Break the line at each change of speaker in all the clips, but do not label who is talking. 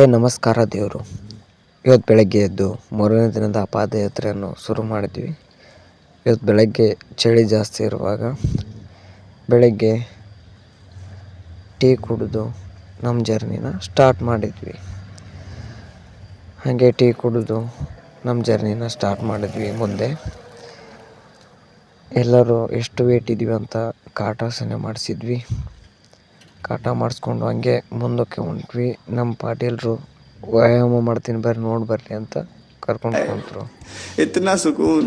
ಏ ನಮಸ್ಕಾರ ದೇವರು. ಇವತ್ತು ಬೆಳಗ್ಗೆ ಎದ್ದು ಮೂರನೇ ದಿನದ ಪಾದಯಾತ್ರೆಯನ್ನು ಶುರು ಮಾಡಿದ್ವಿ. ಇವತ್ತು ಬೆಳಗ್ಗೆ ಚಳಿ ಜಾಸ್ತಿ ಇರುವಾಗ ಬೆಳಗ್ಗೆ ಟೀ ಕುಡಿದು ನಮ್ಮ ಜರ್ನಿನ ಸ್ಟಾರ್ಟ್ ಮಾಡಿದ್ವಿ. ಹಾಗೆ ಟೀ ಕುಡಿದು ನಮ್ಮ ಜರ್ನಿನ ಸ್ಟಾರ್ಟ್ ಮಾಡಿದ್ವಿ ಮುಂದೆ. ಎಲ್ಲರೂ ಎಷ್ಟು ವೇಟ್ ಇದ್ದೀವಿ ಅಂತ ಕಾಟಾಸನೆ ಮಾಡಿಸಿದ್ವಿ. ಕಾಟ ಮಾಡಿಸ್ಕೊಂಡು ಹಂಗೆ ಮುಂದಕ್ಕೆ ಹೊಂಟ್ವಿ ನಮ್ಮ ಪಾಟೀಲ್ರು ವ್ಯಾಯಾಮ ಮಾಡ್ತೀನಿ ಬರ್ರಿ ನೋಡಿ ಬರ್ರಿ ಅಂತ ಕರ್ಕೊಂಡು ಕುಂತರು
इतना सुकून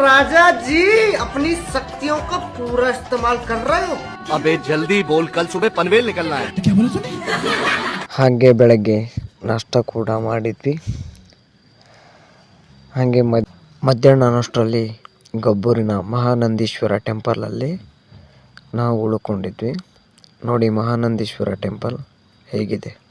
राजा जी अपनी शक्तियों का पूरा इस्तेमाल कर रहे हो
अबे जल्दी बोल कल सुबह पनवेल निकलना है
ಹಾಗೆ ಬೆಳಗ್ಗೆ ನಾಷ್ಟ ಕೂಡ ಮಾಡಿದ್ವಿ ಹಾಗೆ ಮದ್ ಮಧ್ಯಾಹ್ನ ಅನ್ನೋಷ್ಟರಲ್ಲಿ ಗಬ್ಬೂರಿನ ಮಹಾನಂದೀಶ್ವರ ಟೆಂಪಲಲ್ಲಿ ನಾವು ಉಳ್ಕೊಂಡಿದ್ವಿ. ನೋಡಿ ಮಹಾನಂದೀಶ್ವರ ಟೆಂಪಲ್ ಹೇಗಿದೆ.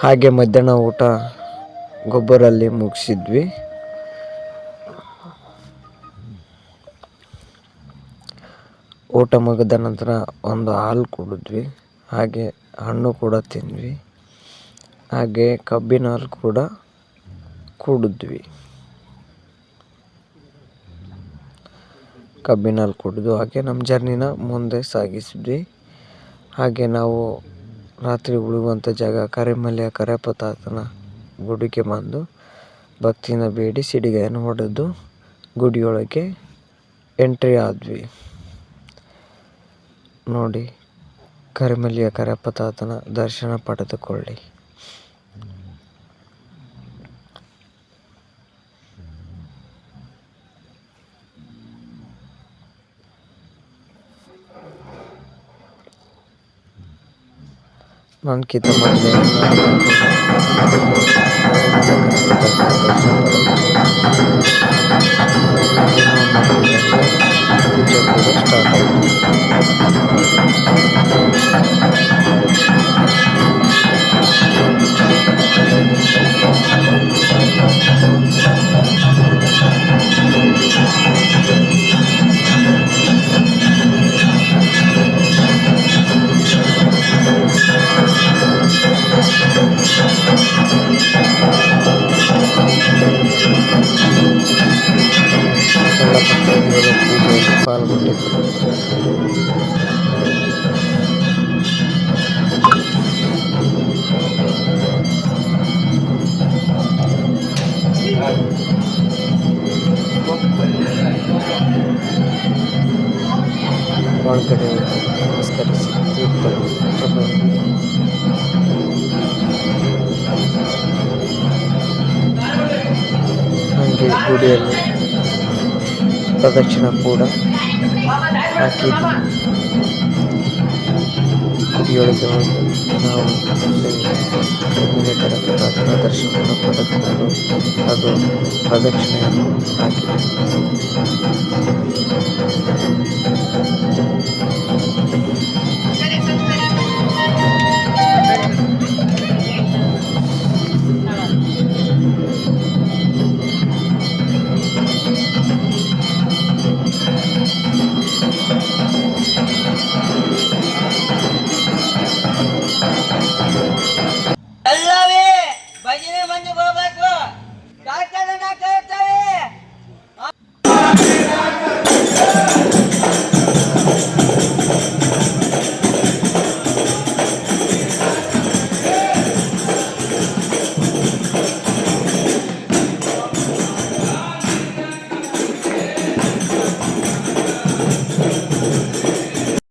ಹಾಗೆ ಮಧ್ಯಾಹ್ನ ಊಟ ಗೊಬ್ಬರಲ್ಲಿ ಮುಗಿಸಿದ್ವಿ. ಊಟ ಮುಗಿದ ನಂತರ ಒಂದು ಹಾಲು ಕುಡಿದ್ವಿ. ಹಾಗೆ ಹಣ್ಣು ಕೂಡ ತಿಂದ್ವಿ. ಹಾಗೆ ಕಬ್ಬಿನ ಹಾಲು ಕೂಡ ಕುಡಿದ್ವಿ. ಕಬ್ಬಿನ ಹಾಲು ಕುಡಿದು ಹಾಗೆ ನಮ್ಮ ಜರ್ನಿನ ಮುಂದೆ ಸಾಗಿಸಿದ್ವಿ. ಹಾಗೆ ನಾವು ರಾತ್ರಿ ಉಳಿಯುವಂಥ ಜಾಗ ಕರಿಮಲ್ಯ ಕರೆಪತಾತನ ಗುಡಿಗೆ ಬಂದು ಭಕ್ತಿನ ಬೇಡಿ ಸಿಡಿಗೆಯನ್ನು ಹೊಡೆದು ಗುಡಿಯೊಳಗೆ ಎಂಟ್ರಿ ಆದ್ವಿ. ನೋಡಿ ಕರಿಮಲೆಯ ಕರೆಪತಾತನ ದರ್ಶನ ಪಡೆದುಕೊಳ್ಳಿ. non kita membayar ಪೂಜೆಯಲ್ಲಿ ಪಾಲ್ಗೊಂಡಿದ್ದರು ಒಳಗಡೆ ಹೋಗಿ ನಮಸ್ಕರಿಸಿ ತೀರ್ಥ ತಗೊಂಡು ಹಾಗೆ ಗುಡಿಯಲ್ಲಿ ಪ್ರದಕ್ಷಿಣ ಕೂಡ ಹಾಕಿದ್ವಿ ಗುಡಿಯೊಳಗೆ ಹೋಗಿ ನಾವು ಕರಕಟಾತನ ದರ್ಶನವನ್ನು ಪಡೆದುಕೊಂಡು ಅದು ಪ್ರದಕ್ಷಿಣೆಯನ್ನು ಹಾಕಿದ್ವಿ